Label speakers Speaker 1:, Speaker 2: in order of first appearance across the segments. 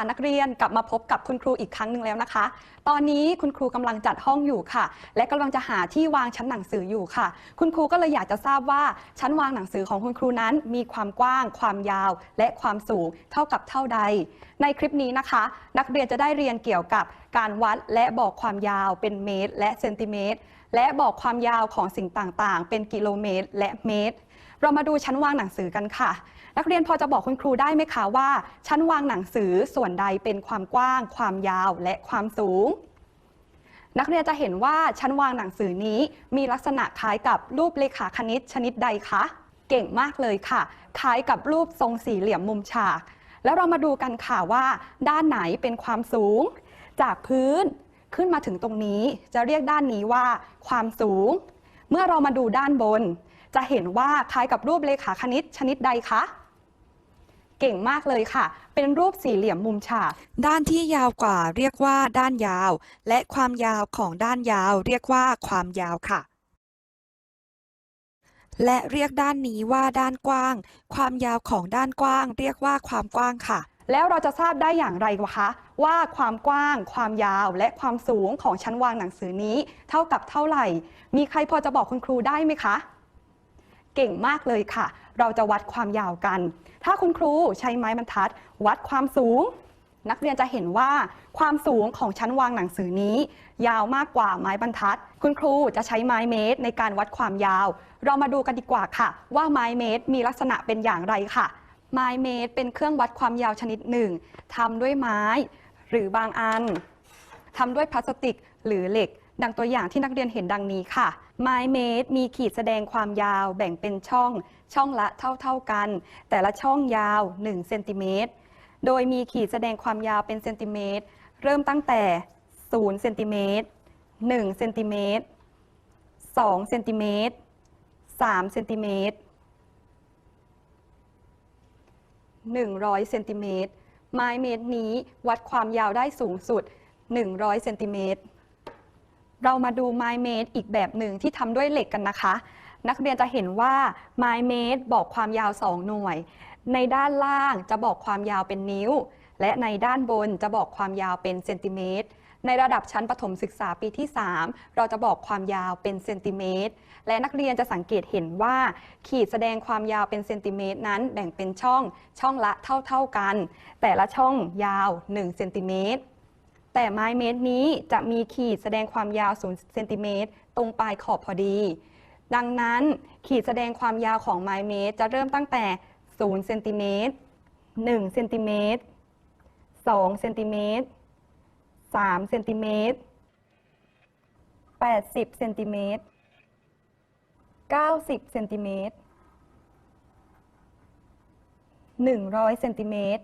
Speaker 1: ค่ะนักเรียนกลับมาพบกับคุณครูอีกครั้งหนึ่งแล้วนะคะ ตอนนี้คุณครูกำลังจัดห้องอยู่ค่ะ และกำลังจะหาที่วางชั้นหนังสืออยู่ค่ะ คุณครูก็เลยอยากจะทราบว่าชั้นวางหนังสือของคุณครูนั้น มีความกว้าง ความยาว และความสูงเท่ากับเท่าใด ในคลิปนี้นะคะ นักเรียนจะได้เรียนเกี่ยวกับการวัดและบอกความยาวเป็นเมตร และเซนติเมตรและบอกความยาวของสิ่งต่างๆ เป็นกิโลเมตร และเมตร เรามาดูชั้นวางหนังสือกันค่ะ นักเรียนพอจะบอกคุณครูได้ไหมคะว่า ชั้นวางหนังสือส่วนใดเป็นความกว้าง ความยาวและความสูง นักเรียนจะเห็นว่าชั้นวางหนังสือนี้ มีลักษณะคล้ายกับรูปเลขาคณิตชนิดใดคะเก่งมากเลยค่ะ คล้ายกับรูปทรงสี่เหลี่ยมมุมฉาก แล้วเรามาดูกันค่ะว่า ด้านไหนเป็นความสูง จากพื้นขึ้นมาถึงตรงนี้จะเรียกด้านนี้ว่า ความสูง เมื่อเรามาดูด้านบน จะเห็นว่าคล้ายกับรูปเลขาคณิตชนิดใดคะเก่งมากเลยค่ะ เป็นรูปสี่เหลี่ยมมุมฉาก
Speaker 2: ด้านที่ยาวกว่าเรียกว่าด้านยาว และความยาวของด้านยาว เรียกว่าความยาวค่ะ และเรียกด้านนี้ว่าด้านกว้าง ความยาวของด้านกว้าง เรียกว่าความกว้างค่ะ
Speaker 1: แล้วเราจะทราบได้อย่างไรวะคะ ว่าความกว้าง ความยาวและความสูงของชั้นวางหนังสือนี้ เท่ากับเท่าไหร่ มีใครพอจะบอกคุณครูได้ไหมคะ เก่งมากเลยค่ะ เราจะวัดความยาวกัน ถ้าคุณครูใช้ไม้บรรทัด วัดความสูง นักเรียนจะเห็นว่าความสูงของชั้นวางหนังสือนี้ ยาวมากกว่าไม้บรรทัด คุณครูจะใช้ไม้เมตรในการวัดความยาว เรามาดูกันดีกว่าค่ะ ว่าไม้เมตรมีลักษณะเป็นอย่างไรค่ะ ไม้เมตรเป็นเครื่องวัดความยาวชนิดหนึ่งทำด้วยไม้ หรือบางอันทำด้วยพลาสติกหรือเหล็ก ดังตัวอย่างที่นักเรียนเห็นดังนี้ค่ะ ไม้เมตรมีขีดแสดงความยาวแบ่งเป็นช่องช่องละเท่าๆกัน แต่ละช่องยาว1เซนติเมตรโดยมีขีดแสดงความยาวเป็นเซนติเมตรเริ่มตั้งแต่0เซนติเมตร1เซนติเมตร2เซนติเมตร3เซนติเมตร100เซนติเมตรไม้เมตรนี้วัดความยาวได้สูงสุด 100เซนติเมตร เรามาดูไม้เมตรอีกแบบหนึ่งที่ทำด้วยเหล็กกันนะคะ นักเรียนจะเห็นว่าไม้เมตรบอกความยาว 2 หน่วย ในด้านล่างจะบอกความยาวเป็นนิ้ว และในด้านบนจะบอกความยาวเป็นเซนติเมตร ในระดับชั้นประถมศึกษาปีที่ 3 เราจะบอกความยาวเป็นเซนติเมตร และนักเรียนจะสังเกตเห็นว่า ขีดแสดงความยาวเป็นเซนติเมตรนั้นแบ่งเป็นช่องช่องละเท่า ๆกัน แต่ละช่องยาว1เซนติเมตร แต่ไม้เมตรนี้จะมีขีดแสดงความยาว0เซนติเมตรตรงปลายขอบพอดี ดังนั้นขีดแสดงความยาวของไม้เมตร จะเริ่มตั้งแต่0เซนติเมตร1เซนติเมตร2เซนติเมตร3เซนติเมตร80เซนติเมตร90เซนติเมตร100เซนติเมตร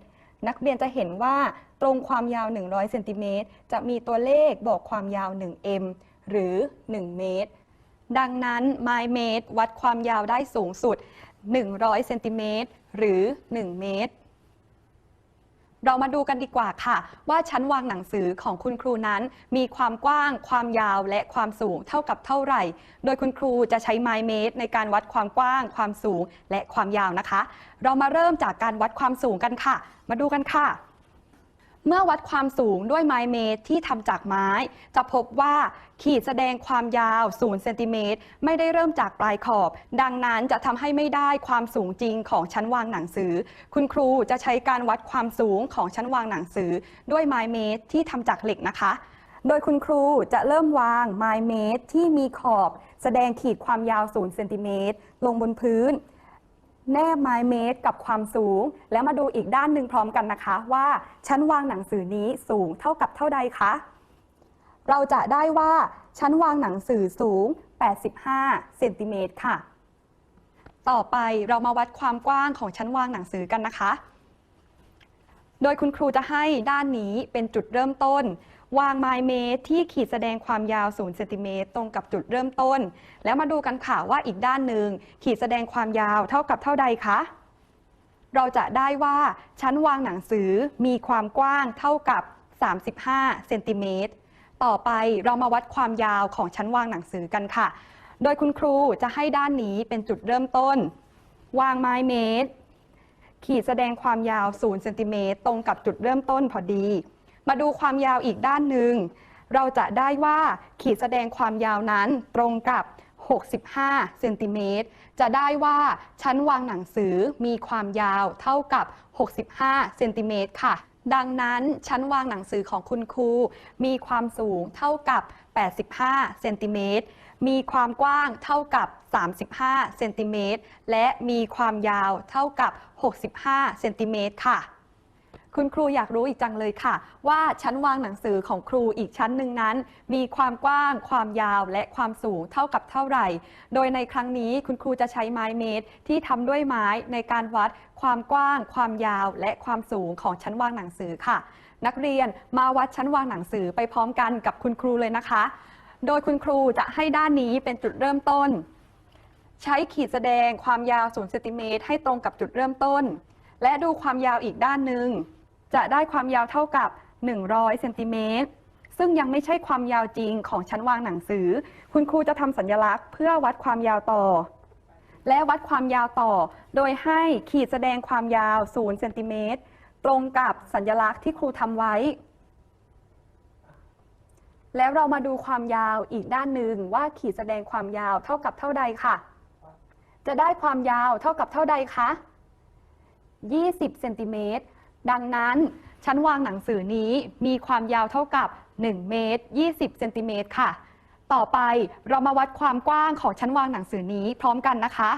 Speaker 1: นักเรียนจะเห็นว่า ตรงความยาว 100เซนติเมตรจะมีตัวเลขบอกความยาว 1m หรือ 1 เมตร ดังนั้นไมล์เมตร วัดความยาวได้สูงสุด 100เซนติเมตรหรือ 1 เมตร เรามาดูกันดีกว่าค่ะ ว่าชั้นวางหนังสือของคุณครูนั้น มีความกว้าง ความยาวและความสูงเท่ากับเท่าไหร่ โดยคุณครูจะใช้ไมล์เมตร ในการวัดความกว้าง ความสูงและความยาวนะคะ เรามาเริ่มจากการวัดความสูงกันค่ะ มาดูกันค่ะ เมื่อวัดความสูงด้วยไม้เมตรที่ทำจากไม้ จะพบว่าขีดแสดงความยาว 0 เซนติเมตรไม่ได้เริ่มจากปลายขอบ ดังนั้นจะทำให้ไม่ได้ความสูงจริงของชั้นวางหนังสือ คุณครูจะใช้การวัดความสูงของชั้นวางหนังสือ ด้วยไม้เมตรที่ทำจากเหล็กนะคะ โดยคุณครูจะเริ่มวางไม้เมตรที่มีขอบ แสดงขีดความยาว 0 เซนติเมตรลงบนพื้น แนบไม้เมตรกับความสูง แล้วมาดูอีกด้านหนึ่งพร้อมกันนะคะ ว่าชั้นวางหนังสือนี้สูงเท่ากับเท่าใดคะเราจะได้ว่าชั้นวางหนังสือสูง 85 เซนติเมตรค่ะ ต่อไปเรามาวัดความกว้างของชั้นวางหนังสือกันนะคะ โดยคุณครูจะให้ด้านนี้เป็นจุดเริ่มต้น วางไมล์เมตรที่ขีดแสดงความยาว0เซนติเมตรตรงกับจุดเริ่มต้น แล้วมาดูกันค่ะว่าอีกด้านหนึ่งขีดแสดงความยาวเท่ากับเท่าใดคะเราจะได้ว่าชั้นวางหนังสือมีความกว้างเท่ากับ 35เซนติเมตรต่อไปเรามาวัดความยาวของชั้นวางหนังสือกันค่ะ โดยคุณครูจะให้ด้านนี้เป็นจุดเริ่มต้น วางไม้เมตร ขีดแสดงความยาว0เซนติเมตรตรงกับจุดเริ่มต้นพอดี มาดูความยาวอีกด้านหนึ่ง เราจะได้ว่าขีดแสดงความยาวนั้นตรงกับ 65 เซนติเมตร จะได้ว่าชั้นวางหนังสือมีความยาวเท่ากับ 65 เซนติเมตรค่ะ ดังนั้นชั้นวางหนังสือของคุณครู มีความสูงเท่ากับ 85 เซนติเมตร มีความกว้างเท่ากับ 35 เซนติเมตร และมีความยาวเท่ากับ 65 เซนติเมตรค่ะ คุณครูอยากรู้อีกจังเลยค่ะ ว่าชั้นวางหนังสือของครูอีกชั้นหนึ่งนั้น มีความกว้าง ความยาวและความสูงเท่ากับเท่าไหร่ โดยในครั้งนี้คุณครูจะใช้ไม้เมตรที่ทำด้วยไม้ในการวัดความกว้าง ความยาวและความสูงของชั้นวางหนังสือค่ะ นักเรียนมาวัดชั้นวางหนังสือไปพร้อมกันกับคุณครูเลยนะคะ โดยคุณครูจะให้ด้านนี้เป็นจุดเริ่มต้น ใช้ขีดแสดงความยาว0เซนติเมตรให้ตรงกับจุดเริ่มต้น และดูความยาวอีกด้านหนึ่ง จะได้ความยาวเท่ากับ 100เซนติเมตรซึ่งยังไม่ใช่ความยาวจริงของชั้นวางหนังสือ คุณครูจะทำสัญลักษณ์เพื่อวัดความยาวต่อ และวัดความยาวต่อ โดยให้ขีดแสดงความยาว 0 เซนติเมตร ตรงกับสัญลักษณ์ที่ครูทำไว้ แล้วเรามาดูความยาวอีกด้านหนึ่งว่าขีดแสดงความยาวเท่ากับเท่าใดค่ะ จะได้ความยาวเท่ากับเท่าใดคะ 20 เซนติเมตร ดังนั้นชั้นวางหนังสือนี้มีความยาวเท่ากับ 1 เมตร 20 เซนติเมตรค่ะ ต่อไปเรามาวัดความกว้างของชั้นวางหนังสือนี้พร้อมกันนะคะ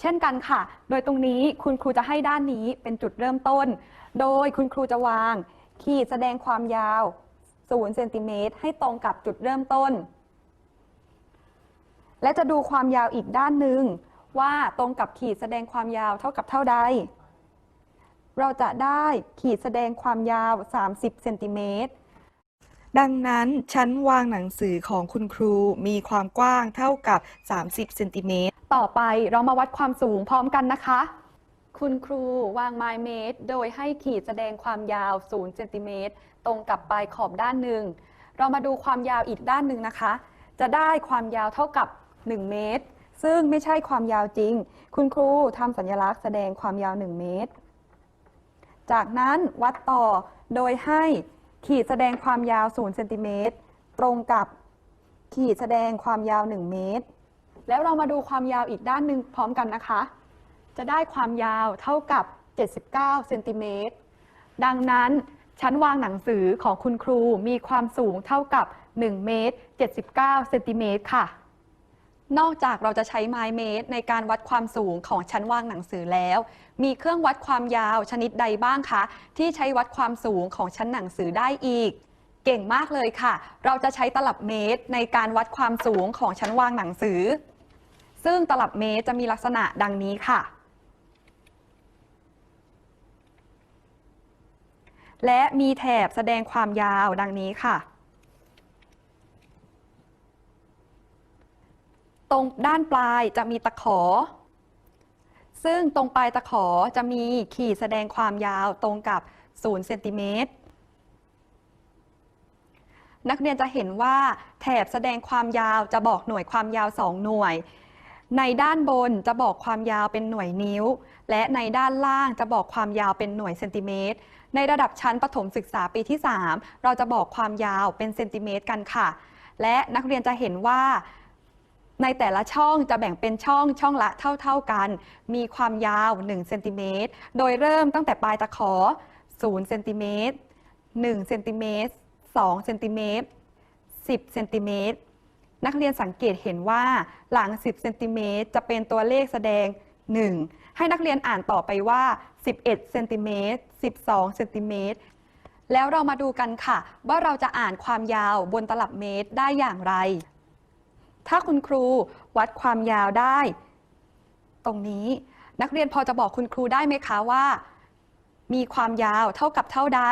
Speaker 1: เช่นกันค่ะ โดยตรงนี้คุณครูจะให้ด้านนี้เป็นจุดเริ่มต้น โดยคุณครูจะวาง ขีดแสดงความยาว 0 เซนติเมตรให้ตรงกับจุดเริ่มต้น และจะดูความยาวอีกด้านหนึ่งว่าตรงกับขีดแสดงความยาวเท่ากับเท่าใด เราจะได้ขีดแสดงความยาว 30 เซนติเมตร
Speaker 2: ดังนั้นชั้นวางหนังสือของคุณครูมีความกว้างเท่ากับ 30 เซนติเมตร
Speaker 1: ต่อไปเรามาวัดความสูงพร้อมกันนะคะ คุณครูวางไมล์เมตร โดยให้ขีดแสดงความยาว 0 เซนติเมตร ตรงกับปลายขอบด้านหนึ่ง เรามาดูความยาวอีกด้านหนึ่งนะคะ จะได้ความยาวเท่ากับ 1 เมตร ซึ่งไม่ใช่ความยาวจริง คุณครูทำสัญลักษณ์แสดงความยาว 1 เมตร จากนั้นวัดต่อโดยให้ขีดแสดงความยาว 0 เซนติเมตรตรงกับขีดแสดงความยาว 1 เมตร แล้วเรามาดูความยาวอีกด้านหนึ่งพร้อมกันนะคะ จะได้ความยาวเท่ากับ 79 เซนติเมตร ดังนั้นชั้นวางหนังสือของคุณครูมีความสูงเท่ากับ 1 เมตร 79 เซนติเมตรค่ะ นอกจากเราจะใช้ไม้เมตรในการวัดความสูงของชั้นวางหนังสือแล้ว มีเครื่องวัดความยาวชนิดใดบ้างคะ ที่ใช้วัดความสูงของชั้นหนังสือได้อีก เก่งมากเลยค่ะ เราจะใช้ตลับเมตรในการวัดความสูงของชั้นวางหนังสือ ซึ่งตลับเมตรจะมีลักษณะดังนี้ค่ะ และมีแถบแสดงความยาวดังนี้ค่ะ ตรงด้านปลายจะมีตะขอ ซึ่งตรงปลายตะขอจะมีขีดแสดงความยาวตรงกับ 0 เซนติเมตร นักเรียนจะเห็นว่าแถบแสดงความยาวจะบอกหน่วยความยาว 2 หน่วย ในด้านบนจะบอกความยาวเป็นหน่วยนิ้ว และในด้านล่างจะบอกความยาวเป็นหน่วยเซนติเมตร ในระดับชั้นประถมศึกษาปีที่ 3 เราจะบอกความยาวเป็นเซนติเมตรกันค่ะ และนักเรียนจะเห็นว่า ในแต่ละช่องจะแบ่งเป็นช่องช่องละเท่า ๆกัน มีความยาว1เซนติเมตรโดยเริ่มตั้งแต่ปลายตะขอ0เซนติเมตร1เซนติเมตร2เซนติเมตร10เซนติเมตรนักเรียนสังเกตเห็นว่าหลัง 10เซนติเมตรจะเป็นตัวเลขแสดง 1 ให้นักเรียนอ่านต่อไปว่า 11เซนติเมตร12เซนติเมตรแล้วเรามาดูกันค่ะ ว่าเราจะอ่านความยาวบนตลับเมตรได้อย่างไร ถ้าคุณครูวัดความยาวได้ ตรงนี้ นักเรียนพอจะบอกคุณครูได้ไหมคะว่า มีความยาวเท่ากับเท่าใด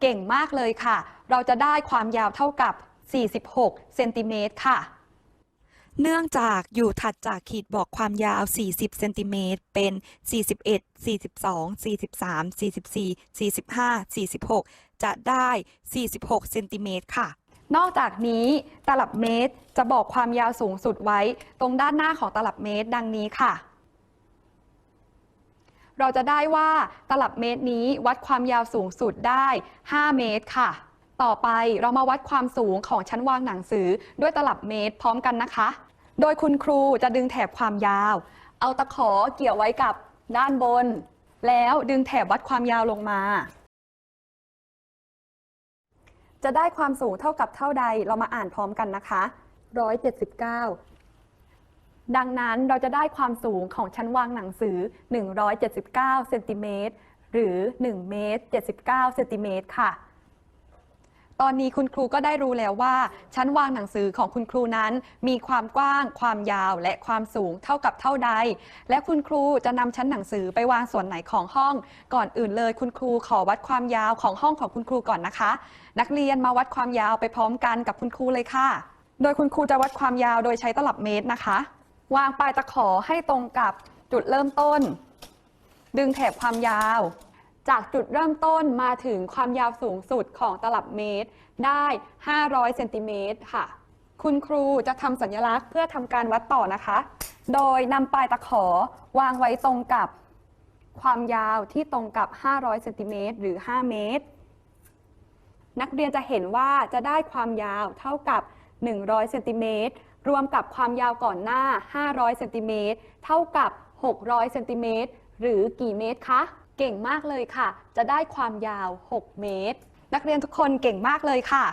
Speaker 1: เก่งมากเลยค่ะ เราจะได้ความยาวเท่ากับ 46 เซนติเมตรค่ะ
Speaker 2: เนื่องจากอยู่ถัดจากขีดบอกความยาว 40 เซนติเมตร เป็น 41 42 43 44 45 46 จะได้ 46 เซนติเมตรค่ะ
Speaker 1: นอกจากนี้ตลับเมตรจะบอกความยาวสูงสุดไว้ ตรงด้านหน้าของตลับเมตรดังนี้ค่ะ เราจะได้ว่าตลับเมตรนี้วัดความยาวสูงสุดได้ 5 เมตรค่ะ ต่อไปเรามาวัดความสูงของชั้นวางหนังสือด้วยตลับเมตรพร้อมกันนะคะ โดยคุณครูจะดึงแถบความยาว เอาตะขอเกี่ยวไว้กับด้านบน แล้วดึงแถบวัดความยาวลงมา จะได้ความสูงเท่ากับเท่าใดเรามาอ่านพร้อมกันนะคะ 179 ดังนั้นเราจะได้ความสูงของชั้นวางหนังสือ 179 เซนติเมตรหรือ 1 เมตร 79 เซนติเมตรค่ะ ตอนนี้คุณครูก็ได้รู้แล้วว่า ชั้นวางหนังสือของคุณครูนั้น มีความกว้าง ความยาวและความสูงเท่ากับเท่าใด และคุณครูจะนำชั้นหนังสือไปวางส่วนไหนของห้อง ก่อนอื่นเลย คุณครูขอวัดความยาวของห้องของคุณครูก่อนนะคะ นักเรียนมาวัดความยาวไปพร้อมกันกับคุณครูเลยค่ะ โดยคุณครูจะวัดความยาวโดยใช้ตลับเมตรนะคะ วางปลายตะขอให้ตรงกับจุดเริ่มต้น ดึงแถบความยาว จากจุดเริ่มต้นมาถึงความยาวสูงสุดของตลับเมตร ได้ 500 เซนติเมตรค่ะ คุณครูจะทำสัญลักษณ์เพื่อทำการวัดต่อนะคะ โดยนำปลายตะขอวางไว้ตรงกับความยาวที่ตรงกับ 500 เซนติเมตรหรือ 5 เมตร นักเรียนจะเห็นว่าจะได้ความยาวเท่ากับ 100 เซนติเมตร รวมกับความยาวก่อนหน้า 500 เซนติเมตร เท่ากับ 600 เซนติเมตร หรือกี่เมตรคะ เก่งมากเลยค่ะ จะได้ความยาว 6 เมตร นักเรียนทุกคนเก่งมากเลยค่ะ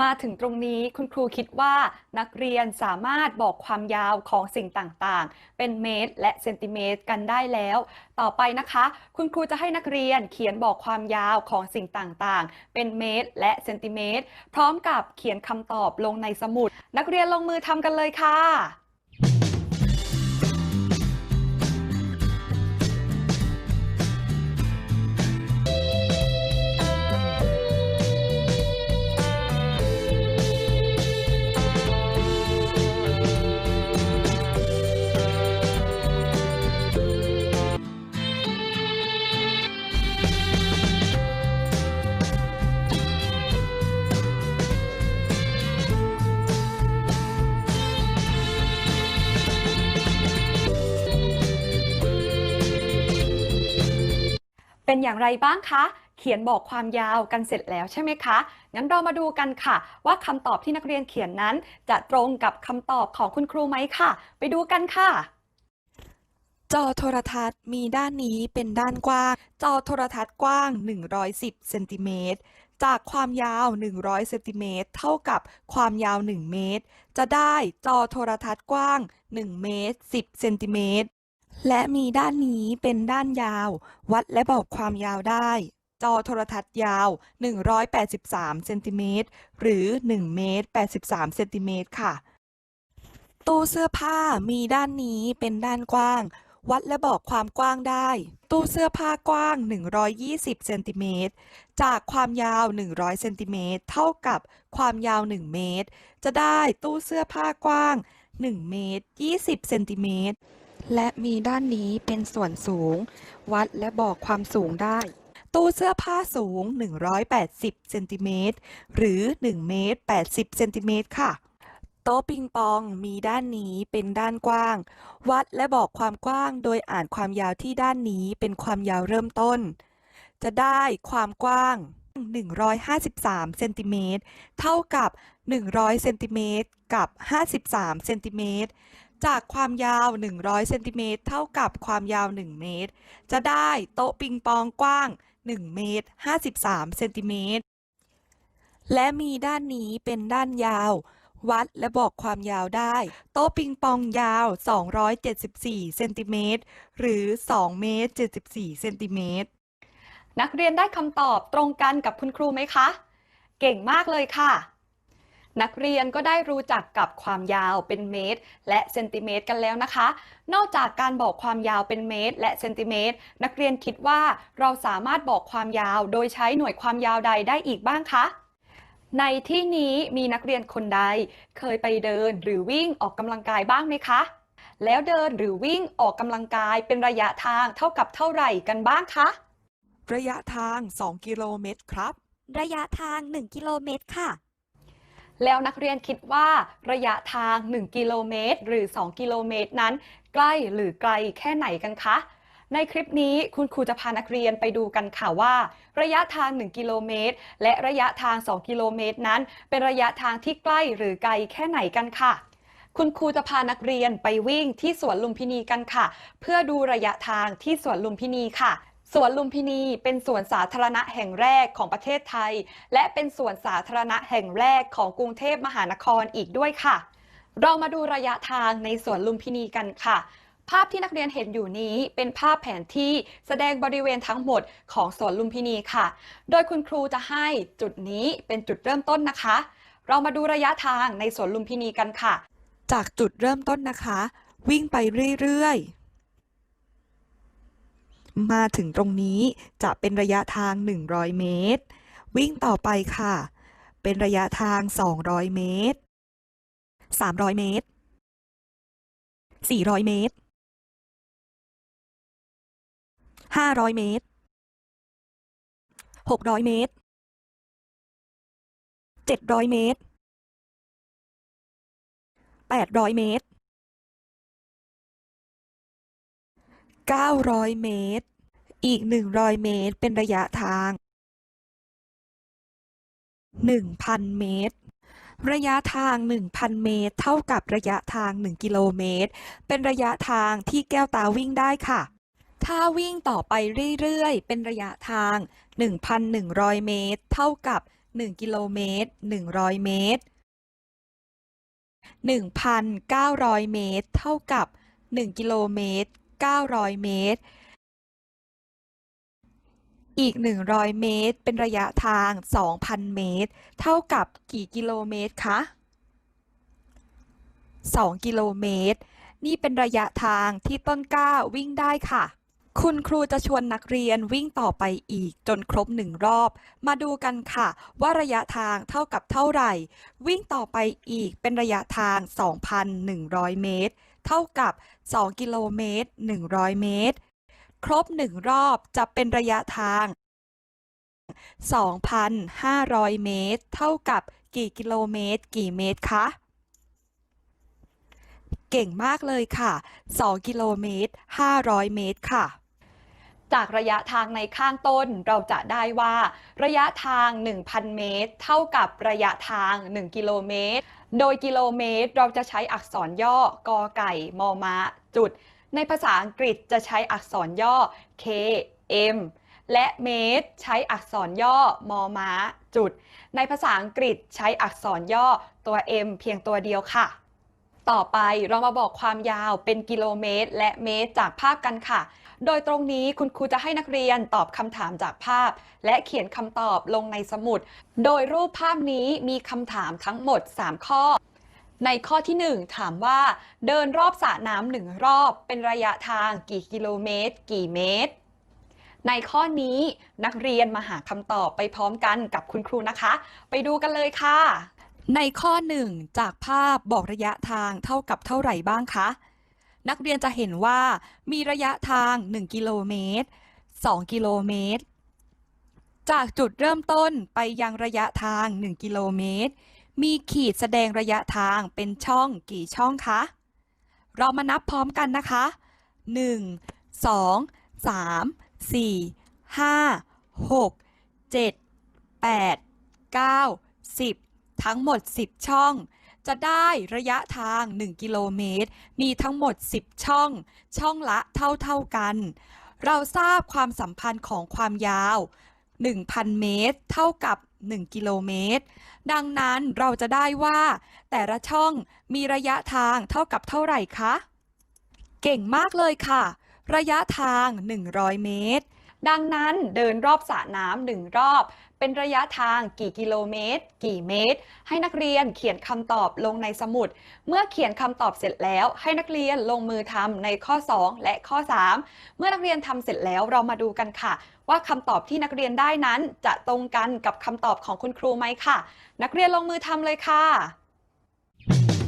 Speaker 1: มาถึงตรงนี้คุณครูคิดว่านักเรียนสามารถบอกความยาวของสิ่งต่างๆ เป็นเมตร และเซนติเมตรกันได้แล้ว ต่อไปนะคะ คุณครูจะให้นักเรียนเขียนบอกความยาวของสิ่งต่างๆ เป็นเมตร และเซนติเมตร พร้อมกับเขียนคำตอบลงในสมุด นักเรียนลงมือทำกันเลยค่ะ เป็นอย่างไรบ้างคะ เขียนบอกความยาวกันเสร็จแล้วใช่ไหมคะ งั้นเรามาดูกันค่ะ ว่าคำตอบที่นักเรียนเขียนนั้น จะตรงกับคำตอบของคุณครูไหมค่ะ ไปดูกันค่ะ
Speaker 2: จอโทรทัศน์มีด้านนี้เป็นด้านกว้าง จอโทรทัศน์กว้าง 110เซนติเมตรจากความยาว 100เซนติเมตรเท่ากับความยาว 1 เมตร จะได้จอโทรทัศน์กว้าง 1 เมตร 10เซนติเมตร และมีด้านนี้เป็นด้านยาว วัดและบอกความยาวได้ จอโทรทัศน์ยาว 183เซนติเมตรหรือ 1 เมตร 83เซนติเมตรค่ะ ตู้เสื้อผ้ามีด้านนี้เป็นด้านกว้าง วัดและบอกความกว้างได้ ตู้เสื้อผ้ากว้าง 120เซนติเมตรจากความยาว 100เซนติเมตรเท่ากับความยาว 1 เมตร จะได้ตู้เสื้อผ้ากว้าง 1 เมตร 20เซนติเมตร และมีด้านนี้เป็นส่วนสูง วัดและบอกความสูงได้ ตู้เสื้อผ้าสูง 180 เซนติเมตรหรือ 1 เมตร 80 เซนติเมตรค่ะ โต๊ะปิงปองมีด้านนี้เป็นด้านกว้าง วัดและบอกความกว้างโดยอ่านความยาวที่ด้านนี้เป็นความยาวเริ่มต้น จะได้ความกว้าง 153 เซนติเมตรเท่ากับ 100 เซนติเมตรกับ 53 เซนติเมตร จากความยาว 100เซนติเมตรเท่ากับความยาว 1 เมตร จะได้โต๊ะปิงปองกว้าง 1 เมตร 53เซนติเมตร และมีด้านนี้เป็นด้านยาว วัดและบอกความยาวได้ โต๊ะปิงปองยาว 274เซนติเมตรหรือ 2 เมตร 74เซนติเมตร
Speaker 1: นักเรียนได้คำตอบตรงกันกับคุณครูไหมคะ เก่งมากเลยค่ะ นักเรียนก็ได้รู้จักกับความยาวเป็นเมตร และเซนติเมตรกันแล้วนะคะ นอกจากการบอกความยาวเป็นเมตร และเซนติเมตร นักเรียนคิดว่าเราสามารถบอกความยาว โดยใช้หน่วยความยาวใดได้อีกบ้างคะ ในที่นี้มีนักเรียนคนใด เคยไปเดินหรือวิ่งออกกำลังกายบ้างไหมคะ แล้วเดินหรือวิ่งออกกำลังกายเป็นระยะทางเท่ากับเท่าไหร่กันบ้างคะ
Speaker 2: ระยะทาง 2 กิโลเมตรครับ
Speaker 3: ระยะทาง 1 กิโลเมตรค่ะ
Speaker 1: แล้วนักเรียนคิดว่าระยะทาง 1 กิโลเมตร หรือ 2 กิโลเมตรนั้น ใกล้หรือไกลแค่ไหนกันคะ ในคลิปนี้คุณครูจะพานักเรียนไปดูกันค่ะว่า ระยะทาง 1 กิโลเมตร และระยะทาง 2 กิโลเมตรนั้น เป็นระยะทางที่ใกล้หรือไกลแค่ไหนกันค่ะคุณครูจะพานักเรียนไปวิ่งที่สวนลุมพินีกันค่ะ เพื่อดูระยะทางที่สวนลุมพินีค่ะ สวนลุมพินีเป็นสวนสาธารณะแห่งแรกของประเทศไทย และเป็นสวนสาธารณะแห่งแรกของกรุงเทพมหานครอีกด้วยค่ะ เรามาดูระยะทางในสวนลุมพินีกันค่ะ ภาพที่นักเรียนเห็นอยู่นี้เป็นภาพแผนที่แสดงบริเวณทั้งหมดของสวนลุมพินีค่ะ โดยคุณครูจะให้จุดนี้เป็นจุดเริ่มต้นนะคะ เรามาดูระยะทางในสวนลุมพินีกันค่ะ
Speaker 2: จากจุดเริ่มต้นนะคะ วิ่งไปเรื่อยๆ มาถึงตรงนี้จะเป็นระยะทาง 100 เมตร วิ่งต่อไปค่ะ เป็นระยะทาง 200 เมตร 300 เมตร 400 เมตร 500 เมตร 600 เมตร 700 เมตร 800 เมตร900 เมตร อีก100เมตรเป็นระยะทาง1,000เมตร ระยะทาง1,000เมตร เท่ากับระยะทาง1กิโลเมตร เป็นระยะทางที่แก้วตาวิ่งได้ค่ะ ถ้าวิ่งต่อไปเรื่อยๆ เป็นระยะทาง1,100เมตร เท่ากับ1กิโลเมตร100เมตร1,900เมตร เท่ากับ1กิโลเมตร900เมตร อีก 100 เมตร เป็นระยะทาง 2,000 เมตร เท่ากับกี่กิโลเมตรคะ2 กิโลเมตร นี่เป็นระยะทางที่ต้นกล้าวิ่งได้ค่ะ คุณครูจะชวนนักเรียนวิ่งต่อไปอีกจนครบหนึ่งรอบ มาดูกันค่ะ ว่าระยะทางเท่ากับเท่าไหร่ วิ่งต่อไปอีกเป็นระยะทาง 2,100 เมตร เท่ากับ 2 กิโลเมตร 100 เมตร ครบ 1 รอบจะเป็นระยะทาง 2,500 เมตร เท่ากับกี่กิโลเมตร กี่เมตรคะ เก่งมากเลยค่ะ 2 กิโลเมตร 500 เมตรค่ะ
Speaker 1: จากระยะทางในข้างต้นเราจะได้ว่า ระยะทาง 1,000 เมตร เท่ากับระยะทาง 1 กิโลเมตร โดยกิโลเมตรเราจะใช้อักษรย่อกอไก่มอม้าจุด ในภาษาอังกฤษจะใช้อักษรย่อ k m และเมตรใช้อักษรย่อมอม้าจุด ในภาษาอังกฤษใช้อักษรย่อตัว m เพียงตัวเดียวค่ะ ต่อไปเรามาบอกความยาวเป็นกิโลเมตร และเมตรจากภาพกันค่ะ โดยตรงนี้คุณครูจะให้นักเรียนตอบคำถามจากภาพ และเขียนคำตอบลงในสมุด โดยรูปภาพนี้มีคำถามทั้งหมด 3 ข้อ ในข้อที่ 1 ถามว่า เดินรอบสระน้ำหนึ่งรอบเป็นระยะทางกี่กิโลเมตร กี่เมตร ในข้อนี้นักเรียนมาหาคำตอบไปพร้อมกันกับคุณครูนะคะ ไปดูกันเลยค่ะ
Speaker 2: ในข้อ 1 จากภาพบอกระยะทางเท่ากับเท่าไหร่บ้างคะ นักเรียนจะเห็นว่ามีระยะทาง 1 กิโลเมตร 2 กิโลเมตร จากจุดเริ่มต้นไปยังระยะทาง 1 กิโลเมตร มีขีดแสดงระยะทางเป็นช่องกี่ช่องคะ เรามานับพร้อมกันนะคะ 1 2 3 4 5 6 7 8 9 10 ทั้งหมด 10 ช่อง จะได้ระยะทาง 1 กิโลเมตร มีทั้งหมด 10 ช่อง ช่องละเท่าๆกัน เราทราบความสัมพันธ์ของความยาว 1,000 เมตร เท่ากับ 1 กิโลเมตร ดังนั้นเราจะได้ว่า แต่ละช่องมีระยะทางเท่ากับเท่าไหร่คะ เก่งมากเลยค่ะ ระยะทาง 100 เมตร
Speaker 1: ดังนั้นเดินรอบสระน้ำหนึ่งรอบ เป็นระยะทางกี่กิโลเมตร กี่เมตร ให้นักเรียนเขียนคำตอบลงในสมุด เมื่อเขียนคำตอบเสร็จแล้ว ให้นักเรียนลงมือทำในข้อ 2 และข้อ 3 เมื่อนักเรียนทำเสร็จแล้วเรามาดูกันค่ะ ว่าคำตอบที่นักเรียนได้นั้นจะตรงกันกับคำตอบของคุณครูไหมค่ะ นักเรียนลงมือทำเลยค่ะ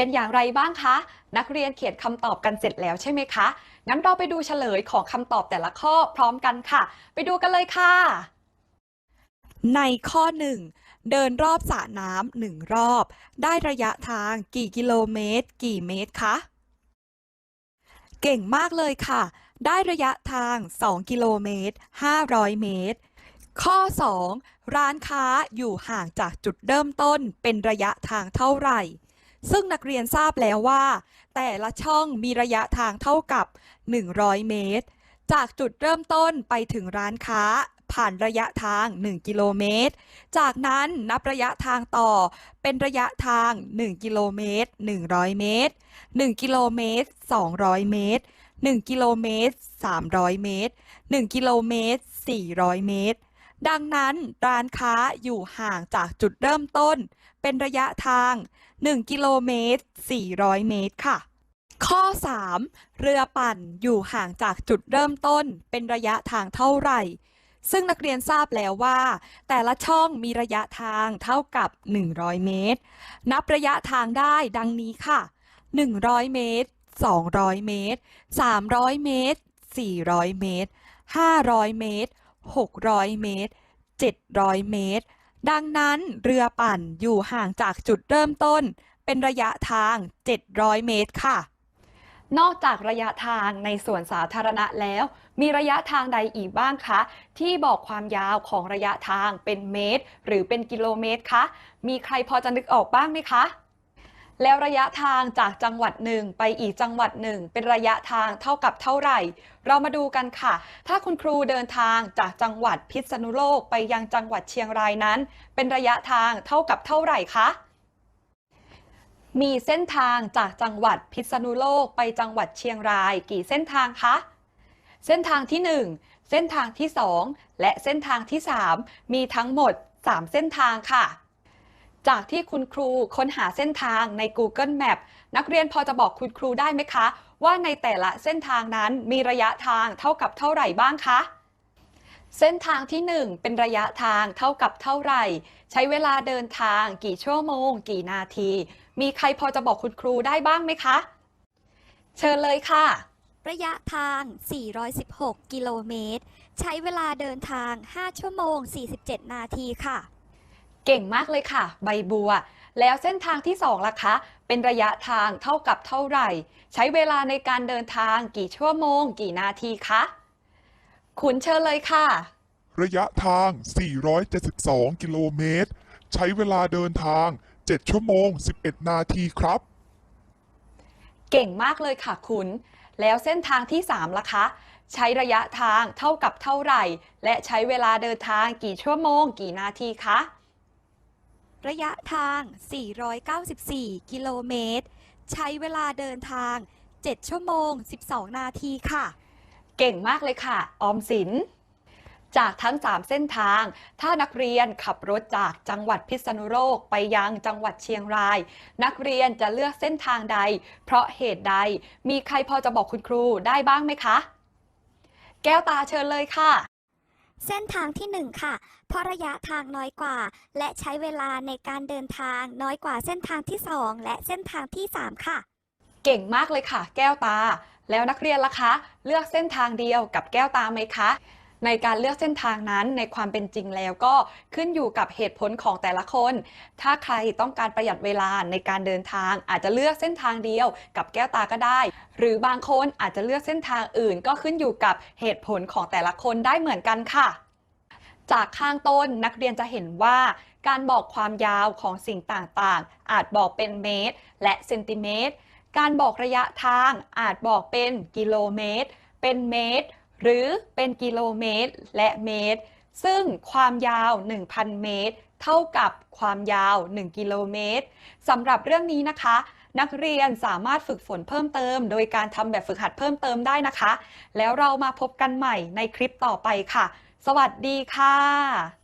Speaker 1: เป็นอย่างไรบ้างคะ นักเรียนเขียนคำตอบกันเสร็จแล้วใช่ไหมคะ งั้นเราไปดูเฉลยของคำตอบแต่ละข้อพร้อมกันค่ะ ไปดูกันเลยค่ะ
Speaker 2: ในข้อ 1 เดินรอบสระน้ำหนึ่งรอบ ได้ระยะทางกี่กิโลเมตร กี่เมตรคะ เก่งมากเลยค่ะ ได้ระยะทาง 2 กิโลเมตร 500 เมตรข้อ 2 ร้านค้าอยู่ห่างจากจุดเริ่มต้นเป็นระยะทางเท่าไหร่ ซึ่งนักเรียนทราบแล้วว่า แต่ละช่องมีระยะทางเท่ากับ 100 เมตร จากจุดเริ่มต้นไปถึงร้านค้าผ่านระยะทาง 1 กิโลเมตร จากนั้นนับระยะทางต่อเป็นระยะทาง 1 กิโลเมตร 100 เมตร 1 กิโลเมตร 200 เมตร 1 กิโลเมตร 300 เมตร 1 กิโลเมตร 400 เมตร ดังนั้นร้านค้าอยู่ห่างจากจุดเริ่มต้น เป็นระยะทาง 1 กิโลเมตร 400 เมตรค่ะ ข้อ 3 เรือปั่นอยู่ห่างจากจุดเริ่มต้น เป็นระยะทางเท่าไหร่ ซึ่งนักเรียนทราบแล้วว่า แต่ละช่องมีระยะทางเท่ากับ 100 เมตร นับระยะทางได้ดังนี้ค่ะ 100 เมตร 200 เมตร 300 เมตร 400 เมตร 500 เมตร 600 เมตร 700 เมตร ดังนั้นเรือปั่นอยู่ห่างจากจุดเริ่มต้น เป็นระยะทาง 700 เมตรค่ะ
Speaker 1: นอกจากระยะทางในส่วนสาธารณะแล้ว มีระยะทางใดอีกบ้างคะ ที่บอกความยาวของระยะทางเป็นเมตร หรือเป็นกิโลเมตรคะ มีใครพอจะนึกออกบ้างไหมคะ แล้วระยะทางจากจังหวัดหนึ่งไปอีกจังหวัดหนึ่ง เป็นระยะทางเท่ากับเท่าไหร่ เรามาดูกันค่ะ ถ้าคุณครูเดินทางจากจังหวัดพิษณุโลกไปยังจังหวัดเชียงรายนั้น เป็นระยะทางเท่ากับเท่าไหร่คะมีเส้นทางจากจังหวัดพิษณุโลกไปจังหวัดเชียงราย กี่เส้นทางคะ เส้นทางที่ 1 เส้นทางที่ 2 และเส้นทางที่ 3 มีทั้งหมด 3 เส้นทางค่ะ จากที่คุณครูค้นหาเส้นทางใน Google Map นักเรียนพอจะบอกคุณครูได้ไหมคะ ว่าในแต่ละเส้นทางนั้นมีระยะทางเท่ากับเท่าไหร่บ้างคะ เส้นทางที่ 1 เป็นระยะทางเท่ากับเท่าไหร่ ใช้เวลาเดินทางกี่ชั่วโมง กี่นาที มีใครพอจะบอกคุณครูได้บ้างไหมคะ เชิญเลยค่ะ
Speaker 3: ระยะทาง 416 กิโลเมตร ใช้เวลาเดินทาง 5 ชั่วโมง 47 นาทีค่ะ
Speaker 1: เก่งมากเลยค่ะ ใบบัว แล้วเส้นทางที่2ล่ะคะ เป็นระยะทางเท่ากับเท่าไหร่ ใช้เวลาในการเดินทางกี่ชั่วโมง กี่นาทีคะคุณเชิญเลยค่ะ
Speaker 4: ระยะทาง 472 กิโลเมตร ใช้เวลาเดินทาง 7 ชั่วโมง 11 นาทีครับ
Speaker 1: เก่งมากเลยค่ะคุณ แล้วเส้นทางที่3ล่ะคะ ใช้ระยะทางเท่ากับเท่าไหร่ และใช้เวลาเดินทางกี่ชั่วโมง กี่นาทีคะ
Speaker 3: ระยะทาง 494 กิโลเมตร ใช้เวลาเดินทาง 7 ชั่วโมง 12 นาทีค่ะ
Speaker 1: เก่งมากเลยค่ะ ออมสิน จากทั้ง 3 เส้นทาง ถ้านักเรียนขับรถจากจังหวัดพิษณุโลกไปยังจังหวัดเชียงราย นักเรียนจะเลือกเส้นทางใด เพราะเหตุใด มีใครพอจะบอกคุณครูได้บ้างไหมคะ แก้วตาเชิญเลยค่ะ
Speaker 3: เส้นทางที่ 1 ค่ะ เพราะระยะทางน้อยกว่า และใช้เวลาในการเดินทางน้อยกว่าเส้นทางที่ 2 และเส้นทางที่ 3 ค่ะ
Speaker 1: เก่งมากเลยค่ะ แก้วตา แล้วนักเรียนล่ะคะ เลือกเส้นทางเดียวกับแก้วตาไหมคะ ในการเลือกเส้นทางนั้นในความเป็นจริงแล้วก็ขึ้นอยู่กับเหตุผลของแต่ละคน ถ้าใครต้องการประหยัดเวลาในการเดินทาง อาจจะเลือกเส้นทางเดียว กับแก้วตาก็ได้ หรือบางคนอาจจะเลือกเส้นทางอื่น ก็ขึ้นอยู่กับเหตุผลของแต่ละคนได้เหมือนกันค่ะจากข้างต้นนักเรียนจะเห็นว่า การบอกความยาวของสิ่งต่างๆ อาจบอกเป็นเมตร และเซนติเมตร การบอกระยะทางอาจบอกเป็นกิโลเมตร เป็นเมตร หรือเป็นกิโลเมตรและเมตร ซึ่งความยาว 1,000 เมตร เท่ากับความยาว 1 กิโลเมตรสำหรับเรื่องนี้นะคะ นักเรียนสามารถฝึกฝนเพิ่มเติม โดยการทำแบบฝึกหัดเพิ่มเติมได้นะคะ แล้วเรามาพบกันใหม่ในคลิปต่อไปค่ะ สวัสดีค่ะ